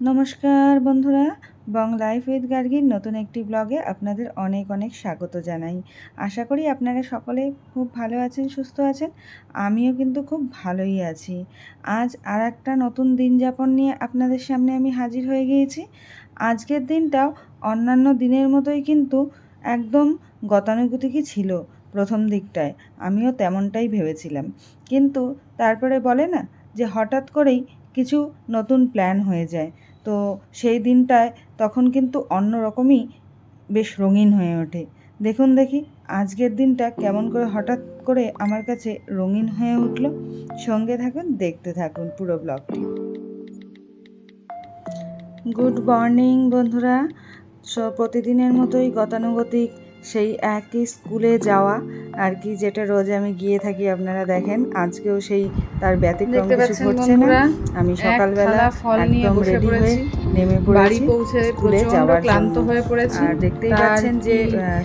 নমস্কার বন্ধুরা, বং life with গার্গির নতুন একটি ব্লগে আপনাদের অনেক অনেক স্বাগত জানাই। আশা করি আপনারা সকলে খুব ভালো আছেন, সুস্থ আছেন, আমিও কিন্তু খুব ভালোই আছি। আজ আর একটা নতুন দিন যাপন নিয়ে আপনাদের সামনে আমি হাজির হয়ে গিয়েছি। আজকের দিনটাও অন্যান্য দিনের মতোই কিন্তু একদম গতানুগতিকই ছিল প্রথম দিকটায়, আমিও তেমনটাই ভেবেছিলাম। কিন্তু তারপরে বলে না যে হঠাৎ করেই কিছু নতুন প্ল্যান হয়ে যায়। তো সেই দিনটায় তখন কিন্তু অন্য রকমই বেশ রঙিন হয়ে ওঠে। দেখুন দেখি, আজকের দিনটা কেমন করে হঠাৎ করে আমার কাছে রঙিন হয়ে উঠল। সঙ্গে থাকুন, দেখতে থাকুন পুরো ব্লগটি গুড মর্নিং বন্ধুরা। প্রতিদিনের মতোই গতানুগতিক সেই একই স্কুলে যাওয়া আর কি যেটা রোজ আমি গিয়ে থাকি আপনারা দেখেন। আজকেও সেই তার ব্যতিক্রম কিছু ঘটছে না। আমি সকালবেলা ফল নিয়ে একদম রেডি হয়ে নেমে বাড়ি পড়েছি পৌঁছে স্কুলে যাওয়ার ক্লান্ত হয়ে পড়েছি। আর দেখতেই পাচ্ছেন যে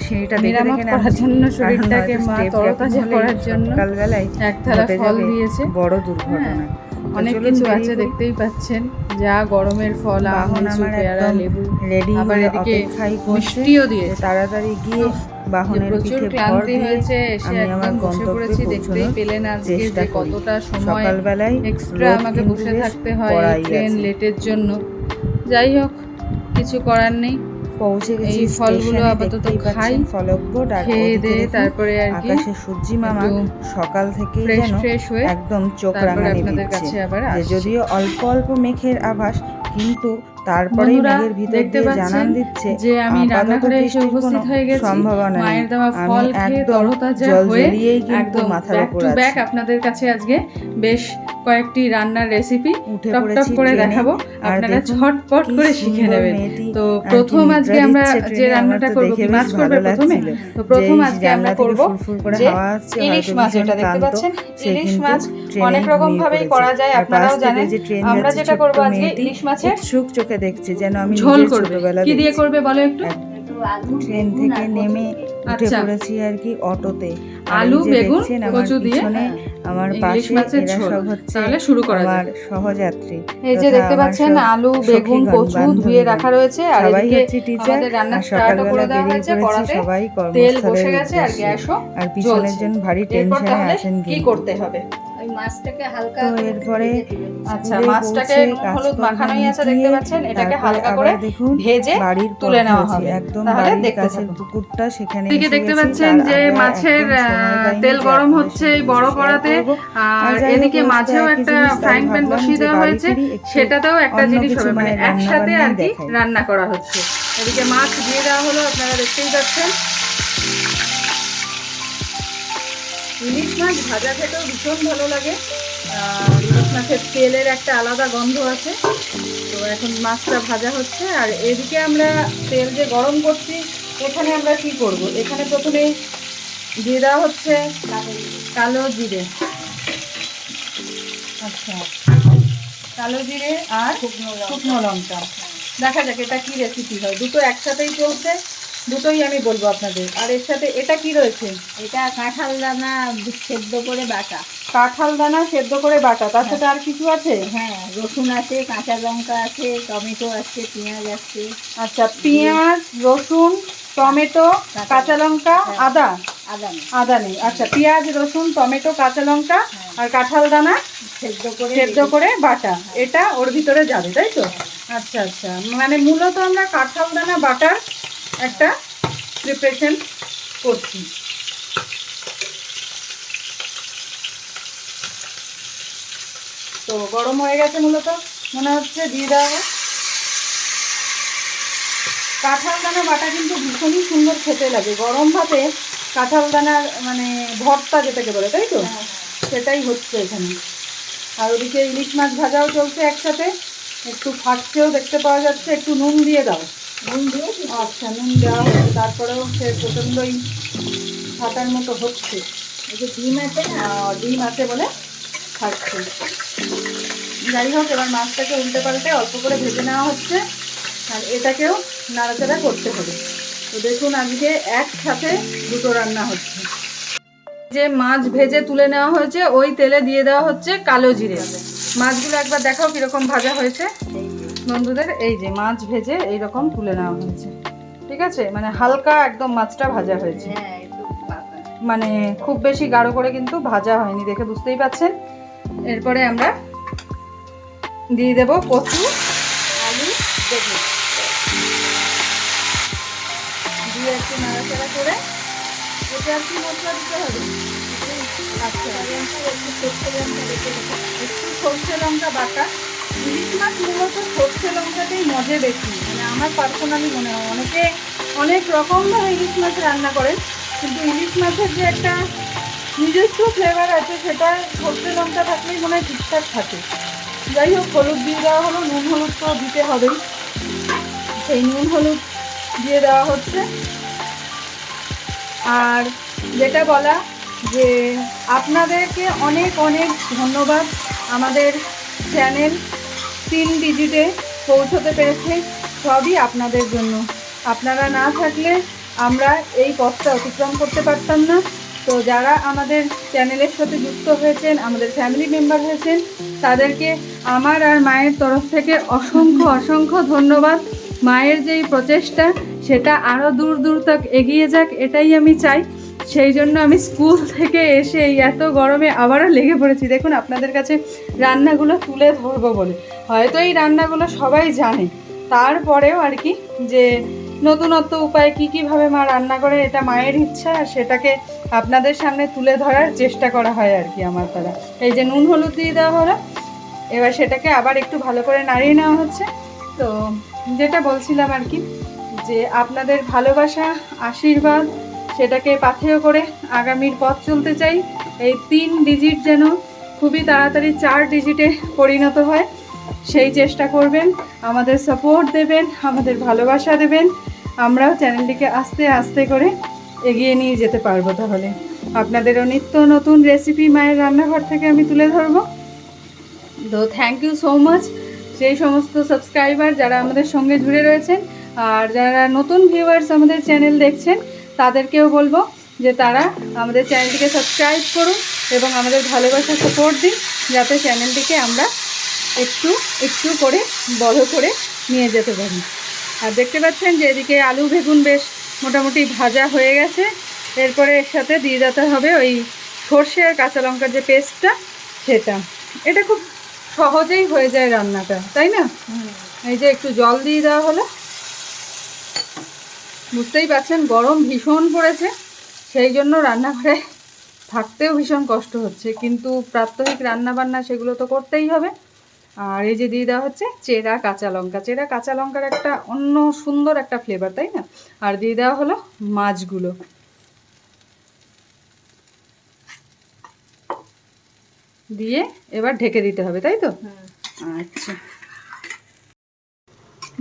সিঁড়িটা দেখে দেখে করার জন্য শরীরটাকে মা তরতাজা করার জন্য সকালবেলায় এক থালা ফল দিয়েছে। বড় দুর্ঘটনা। হ্যাঁ, অনেক কিছু আছে দেখতেই পাচ্ছেন। যা গরমের ফল আম লিচু আমার পেয়ারা লেবু রেডি আবার এদিকে মিষ্টিও যে দিয়েছে। তাড়াতাড়ি গিয়ে বাহনের প্রচুর পিঠে ক্লান্তি হয়েছে এসে একদম বসে পড়েছি দেখতেই পেলেন আজকে যে কতটা সময় সকালবেলায় এক্সট্রা আমাকে বসে থাকতে হয় ট্রেন লেটের জন্য। যাই হোক কিছু করার নেই। পৌঁছে গেছি এই ফলগুলো আপাতত খাই। আর খেয়ে দিয়ে তারপরে আর কি আকাশে সূর্যি মামা সকাল থেকেই যেন হয়ে একদম চোখ রাঙানি আপনাদের দিচ্ছে কাছে আবার যদিও অল্প অল্প মেঘের আভাস কিন্তু তারপরে মেঘের ভিতর দিয়ে জানান দিচ্ছে যে আমি আপাতত রান্নাঘরে এসে উপস্থিত হয়ে গেছি। সম্ভাবনা মায়ের দেওয়া ফল খেয়ে তরতাজা হয়ে একদম মাথার উপর টু ব্যাক আপনাদের কাছে আজকে বেশ কয়েকটি রান্নার রেসিপি টপ টপ করে দেখাবো। আপনারা ঝটপট করে শিখে নেবেন। তো প্রথম আজকে আমরা যে রান্নাটা করব মাছ করবে প্রথমে? তো প্রথম আজকে আমরা করব যে ইলিশ মাছ এটা দেখতে পাচ্ছেন? ইলিশ মাছ অনেক রকম ভাবেই করা যায়। আপনারাও জানেন। আমরা যেটা করব আজকে ইলিশ মাছের চোখে দেখছে যেন আমি ঝোল করবে কি দিয়ে করবে বলো একটু ট্রেন থেকে নেমে উঠে আচ্ছা। পড়েছি আর কি অটোতে আলু, বেগুন, কচু দিয়ে পিছনে আমার পাশে মাছের এরা ঝোল। সব হচ্ছে তাহলে শুরু করা আমার যাক। সহযাত্রী এই যে দেখতে পাচ্ছেন আলু বেগুন কচু ধুয়ে রাখা রয়েছে আর সবাই হচ্ছে টিচার আমাদের রান্না আর স্টার্টও করে দেওয়া হয়েছে কড়াতে সবাই তেল বসে গেছে আর। গ্যাসও আর পিছনের জ্বলছে। জন ভারী টেনশনে আছেন কি করতে হবে মাছটাকে হালকা তো এরপরে আচ্ছা মাছটাকে নুন হলুদ মাখানোই আছে দেখতে পাচ্ছেন? এটাকে হালকা করে দেখুন ভেজে বাড়ির তুলে নেওয়া হবে। একদম তাহলে বাড়ির দেখতে কাছের। পুকুরটা সেখানে এদিকে দেখতে পাচ্ছেন যে মাছের তেল গরম হচ্ছে এই বড় কড়াতে। আর এদিকে মাছেও একটা ফ্রাইং প্যান বসিয়ে দেওয়া হয়েছে। সেটাতেও একটা জিনিস হবে মানে একসাথে আর কি রান্না করা হচ্ছে। এদিকে মাছ দিয়ে দেওয়া হলো আপনারা দেখতেই পাচ্ছেন। ইলিশ মাছ ভাজা খেতেও ভীষণ ভালো লাগে। ইলিশ মাছের তেলের একটা আলাদা গন্ধ আছে। তো এখন মাছটা ভাজা হচ্ছে, আর এদিকে আমরা তেল যে গরম করছি, এখানে আমরা কি করব? এখানে প্রথমেই দিয়ে দেওয়া হচ্ছে কালো জিরে। আচ্ছা। কালো জিরে আর শুকনো লঙ্কা। দেখা যাক এটা কি রেসিপি হয়। দুটো একসাথেই চলছে। দুটোই আমি বলব আপনাদের। আর এর সাথে এটা কি রয়েছে? এটা কাঁঠাল দানা সেদ্ধ করে বাটা। কাঁঠাল দানা সেদ্ধ করে বাটা তার সাথে আর কিছু আছে? হ্যাঁ রসুন আছে কাঁচা লঙ্কা আছে টমেটো আছে পেঁয়াজ আছে। আচ্ছা পেঁয়াজ রসুন টমেটো কাঁচা লঙ্কা। আদা? আদা নেই। আদা নেই। আচ্ছা পেঁয়াজ রসুন টমেটো কাঁচা লঙ্কা আর কাঁঠাল দানা সেদ্ধ করে সেদ্ধ করে বাটা এটা ওর ভিতরে যাবে তাই তো? আচ্ছা আচ্ছা। মানে মূলত আমরা কাঁঠাল দানা বাটার একটা প্রিপারেশন করছি। তো গরম হয়ে গেছে মূলত মনে হচ্ছে দিয়ে দেওয়া হবে। কাঁঠাল দানা বাটা কিন্তু ভীষণই সুন্দর খেতে লাগে। গরম ভাতে কাঁঠাল দানার মানে ভর্তা যেটাকে বলে তাই তো? হ্যাঁ, সেটাই হচ্ছে এখানে। আর ওদিকে ইলিশ মাছ ভাজাও চলছে একসাথে। একটু ফাটছেও দেখতে পাওয়া যাচ্ছে একটু নুন দিয়ে দাও। নুন দিয়ে আচ্ছা নুন দেওয়া হচ্ছে তারপরেও সে প্রচণ্ডই ফাটার মতো হচ্ছে। এই যে ডিম আছে ডিম আছে বলে ফাটছে যাই হোক, এবার মাছটাকে উল্টে পাল্টে অল্প করে ভেজে নেওয়া হচ্ছে, আর এটাকেও নাড়াচাড়া করতে হবে। তো দেখুন, আজকে একসাথে দুটো রান্না হচ্ছে। যে মাছ ভেজে তুলে নেওয়া হয়েছে, ওই তেলে দিয়ে দেওয়া হচ্ছে কালো জিরে। মাছগুলো একবার দেখাও কীরকম ভাজা হয়েছে। বন্ধুদের এই যে মাছ ভেজে এইরকম তুলে নেওয়া হয়েছে। ঠিক আছে? মানে হালকা একদম মাছটা ভাজা হয়েছে। হ্যাঁ মানে খুব বেশি গাঢ় করে কিন্তু ভাজা হয়নি দেখে বুঝতেই পাচ্ছেন। এরপরে আমরা দিয়ে দেব কচু আলু বেগুন। দিয়ে একটু নাড়াচাড়া করে এটা আর কি মশলা দিতে হবে? আচ্ছা। একটু সর্ষে লঙ্কা বাটা। ইলিশ মাছ মূলত সর্ষে লঙ্কাতেই মজে বেশি। মানে আমার পার্সোনালি মনে হয় অনেকে অনেক রকমভাবে ইলিশ মাছ রান্না করেন, কিন্তু ইলিশ মাছের যে একটা নিজস্ব ফ্লেভার আছে, সেটা সর্ষে লঙ্কা থাকলেই মনে হয় ঠিকঠাক থাকে। যাই হোক, হলুদ দিয়ে দেওয়া হলো, নুন হলুদ তো দিতে হবেই। সেই নুন হলুদ দিয়ে দেওয়া হচ্ছে। আর যেটা বলা যে আপনাদেরকে অনেক অনেক ধন্যবাদ আমাদের চ্যানেল তিন ডিজিটে পৌঁছতে পেরেছে, সবই আপনাদের জন্য। আপনারা না থাকলে আমরা এই পথটা অতিক্রম করতে পারতাম না। তো যারা আমাদের চ্যানেলের সাথে যুক্ত হয়েছেন, আমাদের ফ্যামিলি মেম্বার হয়েছেন, তাদেরকে আমার আর মায়ের তরফ থেকে অসংখ্য অসংখ্য ধন্যবাদ। মায়ের যেই প্রচেষ্টা, সেটা আরও দূর দূর তক এগিয়ে যাক, এটাই আমি চাই। সেই জন্য আমি স্কুল থেকে এসে এই এত গরমে আবারও লেগে পড়েছি। দেখুন, আপনাদের কাছে রান্নাগুলো তুলে ধরবো বলে। হয়তো এই রান্নাগুলো সবাই জানে। তারপরেও আর কি, যে নতুনত্ব উপায়ে কী কীভাবে মা রান্না করে, এটা মায়ের ইচ্ছা, আর সেটাকে আপনাদের সামনে তুলে ধরার চেষ্টা করা হয় আর কি আমার দ্বারা। এই যে নুন হলুদ দিয়ে দেওয়া হলো, এবার সেটাকে আবার একটু ভালো করে নাড়িয়ে নেওয়া হচ্ছে। তো যেটা বলছিলাম আর কি, যে আপনাদের ভালোবাসা, আশীর্বাদ সেটাকে পাথেয় করে আগামীর পথ চলতে চাই। এই তিন ডিজিট যেন খুবই তাড়াতাড়ি চার ডিজিটে পরিণত হয়। সেই চেষ্টা করবেন, আমাদের সাপোর্ট দেবেন, আমাদের ভালোবাসা দেবেন। আমরাও চ্যানেলটিকে আস্তে আস্তে করে এগিয়ে নিয়ে যেতে পারব তাহলে। আপনাদেরও নিত্য নতুন রেসিপি মায়ের রান্নাঘর থেকে আমি তুলে ধরবো। তো থ্যাংক ইউ সো মাচ সেই সমস্ত সাবস্ক্রাইবার যারা আমাদের সঙ্গে জুড়ে রয়েছেন। আর যারা নতুন ভিউয়ার্স আমাদের চ্যানেল দেখছেন তাদেরকেও বলব যে তারা আমাদের চ্যানেলটিকে সাবস্ক্রাইব করুন এবং আমাদের ভালোবাসা সাপোর্ট দিন যাতে চ্যানেলটিকে আমরা একটু একটু করে বড় করে নিয়ে যেতে পারি। আর দেখতে পাচ্ছেন যে এদিকে আলু বেগুন বেশ মোটামুটি ভাজা হয়ে গেছে। এরপরে এর সাথে দিয়ে যেতে হবে ওই সর্ষে আর কাঁচা লঙ্কার যে পেস্টটা সেটা। এটা খুব সহজেই হয়ে যায় রান্নাটা তাই না? এই যে একটু জল দিয়ে দেওয়া হলো। বুঝতেই পারছেন গরম ভীষণ পড়েছে। সেই জন্য রান্নাঘরে থাকতেও ভীষণ কষ্ট হচ্ছে। কিন্তু প্রাত্যহিক রান্না বান্না সেগুলো তো করতেই হবে। আর এই যে দিয়ে দেওয়া হচ্ছে চেরা কাঁচা লঙ্কা। চেরা কাঁচা লঙ্কার একটা অন্য সুন্দর একটা ফ্লেভার তাই না? আর দিয়ে দেওয়া হলো মাছগুলো। দিয়ে এবার ঢেকে দিতে হবে তাই তো? আচ্ছা।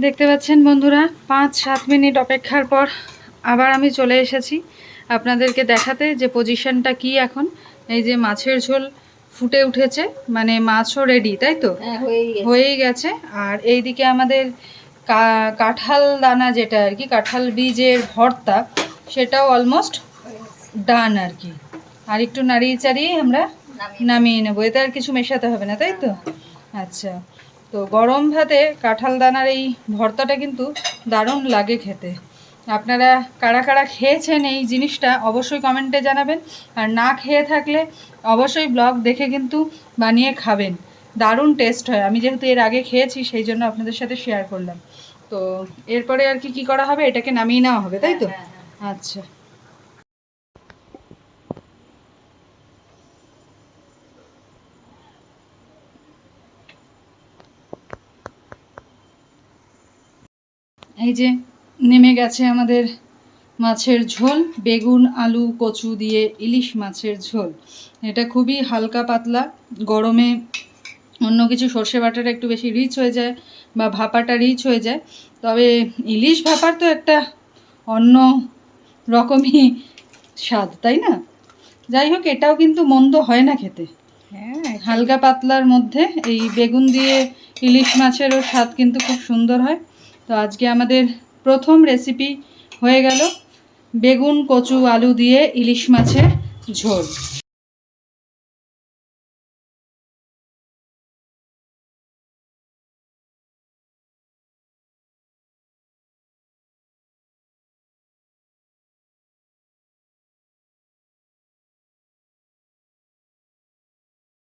দেখতে পাচ্ছেন বন্ধুরা পাঁচ সাত মিনিট অপেক্ষার পর আবার আমি চলে এসেছি আপনাদেরকে দেখাতে যে পজিশনটা কি এখন। এই যে মাছের ঝোল ফুটে উঠেছে মানে মাছও রেডি তাই তো? হ্যাঁ হয়েই গেছে। আর এইদিকে আমাদের কাঁঠাল দানা যেটা আর কি কাঁঠাল বীজের ভর্তা সেটাও অলমোস্ট ডান আর কি। আর একটু নাড়িয়ে চাড়িয়ে আমরা নামিয়ে নামিয়ে নেব। এতে আর কিছু মেশাতে হবে না তাই তো? আচ্ছা। তো গরম ভাতে কাঁঠাল দানার এই ভর্তাটা কিন্তু দারুণ লাগে খেতে। আপনারা কারা কারা খেয়েছেন এই জিনিসটা অবশ্যই কমেন্টে জানাবেন। আর না খেয়ে থাকলে অবশ্যই ব্লগ দেখে কিন্তু বানিয়ে খাবেন। দারুণ টেস্ট হয়। আমি যেহেতু এর আগে খেয়েছি সেই জন্য আপনাদের সাথে শেয়ার করলাম। তো এরপরে আর কি কী করা হবে? এটাকে নামিয়ে নেওয়া হবে তাই তো? হ্যাঁ, হ্যাঁ। আচ্ছা। এই যে নেমে গেছে আমাদের মাছের ঝোল বেগুন আলু কচু দিয়ে ইলিশ মাছের ঝোল। এটা খুবই হালকা পাতলা গরমে অন্য কিছু সর্ষে বাটাটা একটু বেশি রিচ হয়ে যায় বা ভাপাটা রিচ হয়ে যায়। তবে ইলিশ ভাপার তো একটা অন্য রকমই স্বাদ তাই না? যাই হোক এটাও কিন্তু মন্দ হয় না খেতে। হ্যাঁ হালকা পাতলার মধ্যে এই বেগুন দিয়ে ইলিশ মাছেরও স্বাদ কিন্তু খুব সুন্দর হয়। তো আজকে আমাদের প্রথম রেসিপি হয়ে গেল। বেগুন কচু আলু দিয়ে ইলিশ মাছের ঝোল।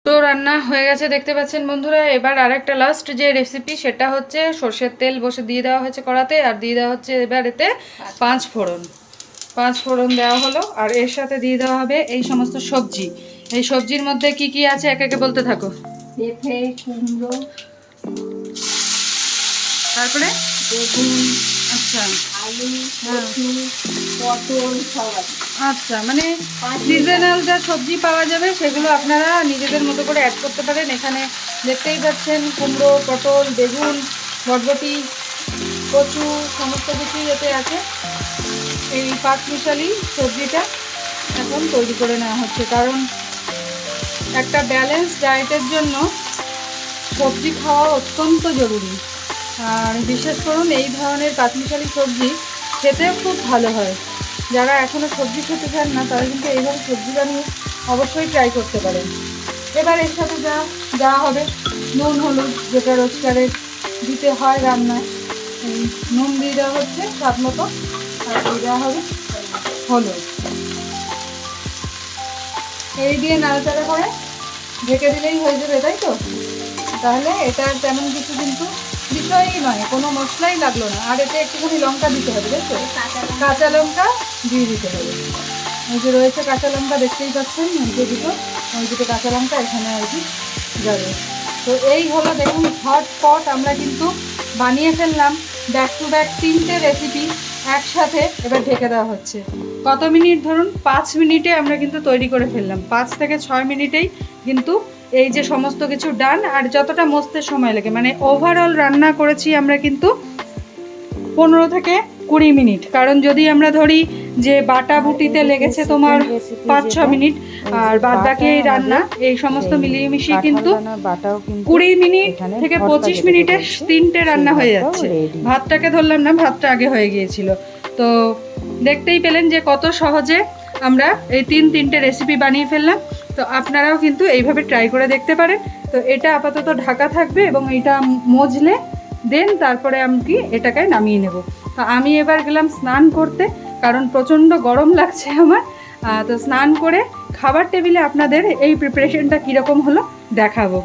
তো রান্না হয়ে গেছে দেখতে পাচ্ছেন বন্ধুরা। এবার আরেকটা লাস্ট যে রেসিপি সেটা হচ্ছে সর্ষের তেল বসে দিয়ে দেওয়া হয়েছে কড়াতে আর দিয়ে দেওয়া হচ্ছে এবার এতে পাঁচ ফোড়ন। পাঁচ ফোড়ন দেওয়া হলো আর এর সাথে দিয়ে দেওয়া হবে এই সমস্ত সবজি। এই সবজির মধ্যে কি কি আছে একে একে বলতে থাকো। পেঁপে কুমড়ো। তারপরে? বেগুন। আচ্ছা। আলু কচু পটল সব আছে। আচ্ছা মানে সিজনাল যা সবজি পাওয়া যাবে সেগুলো আপনারা নিজেদের মতো করে অ্যাড করতে পারেন। এখানে দেখতেই পাচ্ছেন কুমড়ো পটল বেগুন বরবটি কচু সমস্ত কিছুই এতে আছে। এই পাঁচ মিশালি সবজিটা এখন তৈরি করে নেওয়া হচ্ছে। কারণ একটা ব্যালেন্স ডায়েটের জন্য সবজি খাওয়া অত্যন্ত জরুরি। আর বিশেষ করুন, এই ধরনের পাঁচমিশালি সবজি খেতেও খুব ভালো হয়। যারা এখনও সবজি খেতে চান না, তারা কিন্তু এইভাবে সবজি বানিয়ে অবশ্যই ট্রাই করতে পারেন। এবার এর সাথে যা যা হবে, নুন, হলুদ যেটা রোজগারের দিতে হয় রান্নায়। নুন দিয়ে দেওয়া হচ্ছে স্বাদ মতো, আর দিয়ে দেওয়া হবে হলুদ। এই দিয়ে নাড়াচাড়া করে ঢেকে দিলেই হয়ে যাবে, তাই তো? তাহলে এটা তেমন কিছু কিন্তু বিষয়ই নয়, কোনো মশলাই লাগল না। আর এতে একটুখানি লঙ্কা দিতে হবে লঙ্কা কাঁচা লঙ্কা দিয়ে দিতে হবে। ওই যে রয়েছে কাঁচা লঙ্কা, দেখতেই পাচ্ছেন ওই যে দুটো। ওই দুটো কাঁচা লঙ্কা এখানে আর কি যাবে। তো এই হলো, দেখুন, ঝটপট আমরা কিন্তু বানিয়ে ফেললাম ব্যাক টু ব্যাক তিনটে রেসিপি একসাথে এবার ঢেকে দেওয়া হচ্ছে। কত মিনিট? ধরুন, পাঁচ মিনিটে আমরা কিন্তু তৈরি করে ফেললাম। পাঁচ থেকে ছয় মিনিটেই কিন্তু এই যে সমস্ত কিছু ডান আর যতটা মস্তে সময় লাগে। মানে ওভারঅল রান্না করেছি আমরা কিন্তু পনেরো থেকে কুড়ি মিনিট। কারণ যদি আমরা ধরি যে বাটা বুটিতে লেগেছে তোমার পাঁচ ছ মিনিট আর বাদ বাকি এই রান্না এই সমস্ত মিলিয়ে মিশিয়ে কিন্তু কুড়ি মিনিট থেকে পঁচিশ মিনিটে তিনটে রান্না হয়ে যাচ্ছে। ভাতটাকে ধরলাম না ভাতটা আগে হয়ে গিয়েছিল। তো দেখতেই পেলেন যে কত সহজে আমরা এই তিন তিনটে রেসিপি বানিয়ে ফেললাম। তো আপনারাও কিন্তু এইভাবে ট্রাই করে দেখতে পারেন। তো এটা আপাতত ঢাকা থাকবে এবং এটা মজলে দেন তারপরে আমি এটাকে নামিয়ে নেব। তো আমি এবার গেলাম স্নান করতে, কারণ প্রচণ্ড গরম লাগছে আমার। তো স্নান করে খাবার টেবিলে আপনাদের এই প্রিপারেশনটা কীরকম হলো দেখাবো।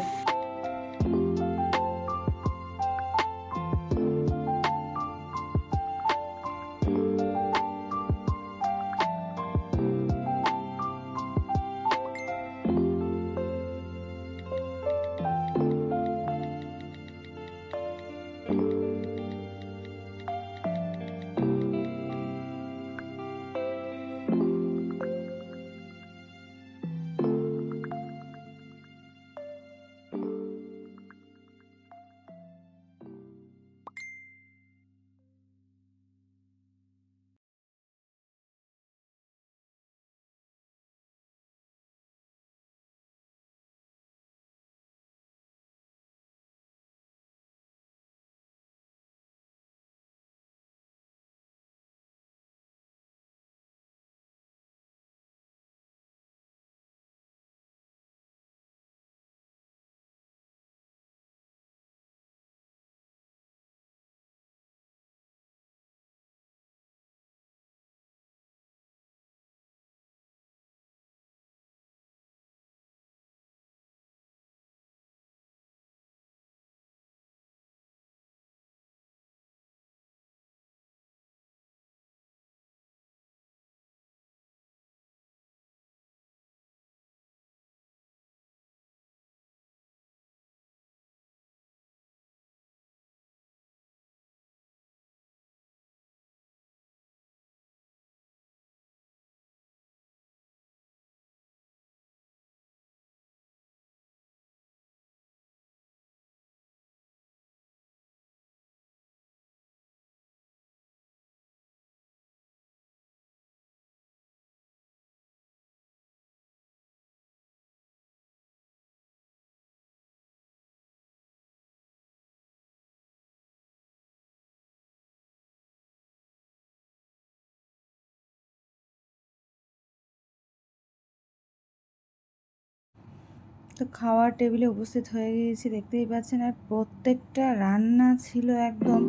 তো খাওয়ার টেবিলে উপস্থিত হয়ে গিয়েছি, দেখতেই পাচ্ছেন। আর প্রত্যেকটা রান্না ছিল একদম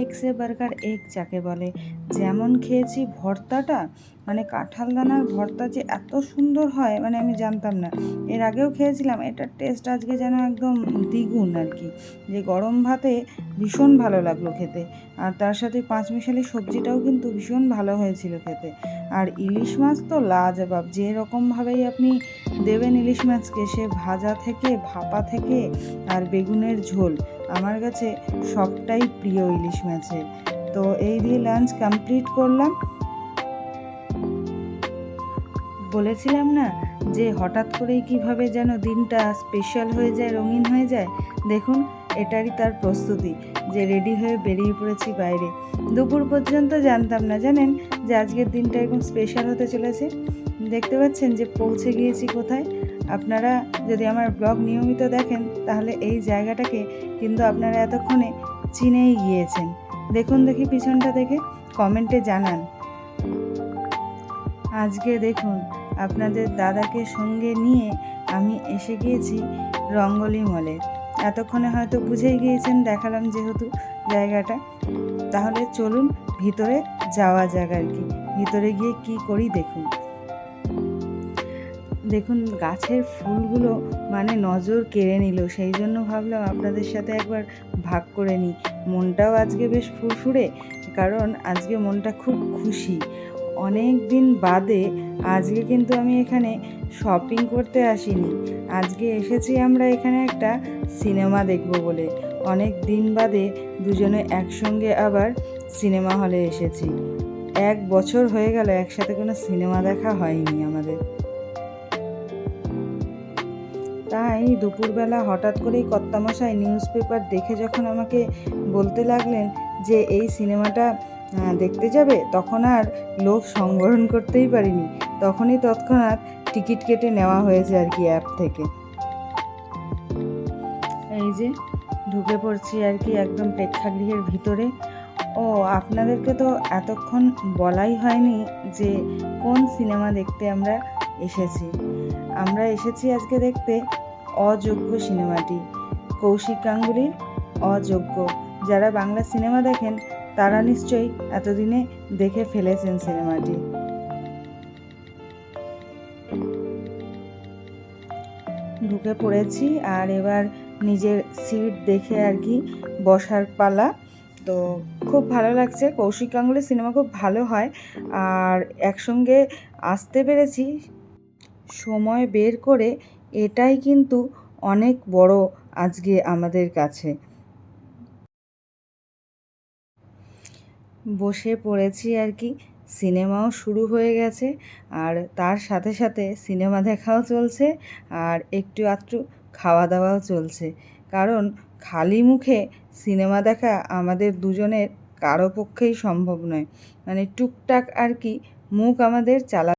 এগসে বার্গার এগ যাকে বলে। যেমন খেয়েছি ভর্তাটা মানে কাঁঠাল দানার ভর্তা যে এত সুন্দর হয় মানে আমি জানতাম না। এর আগেও খেয়েছিলাম, এটার টেস্ট আজকে যেন একদম দ্বিগুণ আর কি। যে গরম ভাতে ভীষণ ভালো লাগল খেতে। আর তার সাথে পাঁচমিশালি সবজিটাও কিন্তু ভীষণ ভালো হয়েছিল খেতে। আর ইলিশ মাছ তো লাজবাব, যে রকমভাবেই আপনি দেবেন ইলিশ মাছকে, সে ভাজা থেকে, ভাপা থেকে আর বেগুনের ঝোল। আমার কাছে সবটাই প্রিয় ইলিশ মাছের। তো এই দিয়ে লাঞ্চ কমপ্লিট করলাম। বলেছিলাম না যে হঠাৎ করেই কীভাবে যেন দিনটা স্পেশাল হয়ে যায়, রঙিন হয়ে যায়? দেখুন, এটারই তার প্রস্তুতি যে রেডি হয়ে বেরিয়ে পড়েছি বাইরে। দুপুর পর্যন্ত জানতাম না, জানেন? যে আজকের দিনটা এরকম স্পেশাল হতে চলেছে। দেখতে পাচ্ছেন যে পৌঁছে গিয়েছি কোথায়? আপনারা যদি আমার ব্লগ নিয়মিত দেখেন, তাহলে এই জায়গাটাকে কিন্তু আপনারা এতক্ষণে চিনেই গিয়েছেন। দেখুন দেখি পিছনটা দেখে কমেন্টে জানান। আজকে দেখুন আপনাদের দাদাকে সঙ্গে নিয়ে আমি এসে গিয়েছি রঙ্গলি মলে। এতক্ষণে হয়তো বুঝেই গিয়েছেন দেখালাম যেহেতু জায়গাটা। তাহলে চলুন ভিতরে যাওয়া যাক আর কি। ভিতরে গিয়ে কি করি দেখুন। দেখুন, গাছের ফুলগুলো মানে নজর কেড়ে নিল। সেই জন্য ভাবলাম আপনাদের সাথে একবার ভাগ করে নিই। মনটাও আজকে বেশ ফুরফুরে, কারণ আজকে মনটা খুব খুশি। অনেক দিন বাদে আজকে কিন্তু আমি এখানে শপিং করতে আসিনি। আজকে এসেছি আমরা এখানে একটা সিনেমা দেখব বলে। অনেক দিন বাদে দুজনে একসঙ্গে আবার সিনেমা হলে এসেছি। এক বছর হয়ে গেল একসাথে কোনো সিনেমা দেখা হয়নি আমাদের। তাই দুপুরবেলা হঠাৎ করেই কর্তামশাই নিউজ পেপার দেখে যখন আমাকে বলতে লাগলেন যে এই সিনেমাটা দেখতে যাবে। তখন আর লোভ সংবরণ করতেই পারিনি। তখনই তৎক্ষণাৎ টিকিট কেটে নেওয়া হয়েছে আর কি অ্যাপ থেকে। এই যে, ঢুকে পড়ছি আর কি একদম প্রেক্ষাগৃহের ভিতরে। ও, আপনাদেরকে তো এতক্ষণ বলাই হয়নি যে কোন সিনেমা দেখতে আমরা এসেছি। আমরা এসেছি আজকে দেখতে অযোগ্য সিনেমাটি, কৌশিক গাঙ্গুলির অযোগ্য। যারা বাংলা সিনেমা দেখেন তারা নিশ্চয়ই এতদিনে দেখে ফেলেছেন সিনেমাটি। ঢুকে পড়েছি আর এবার নিজের সিট দেখে আর কি বসার পালা। তো খুব ভালো লাগছে। কৌশিক গাঙ্গুলির সিনেমা খুব ভালো হয়। আর একসঙ্গে আসতে পেরেছি। সময় বের করে এটাই কিন্তু অনেক বড় আজকে আমাদের কাছে। বসে পড়েছি আর কি। সিনেমাও শুরু হয়ে গেছে আর তার সাথে সাথে সিনেমা দেখাও চলছে আর একটু আধটু খাওয়া দাওয়াও চলছে। কারণ খালি মুখে সিনেমা দেখা আমাদের দুজনের কারও পক্ষেই সম্ভব নয়। মানে টুকটাক আর কি মুখ আমাদের চালা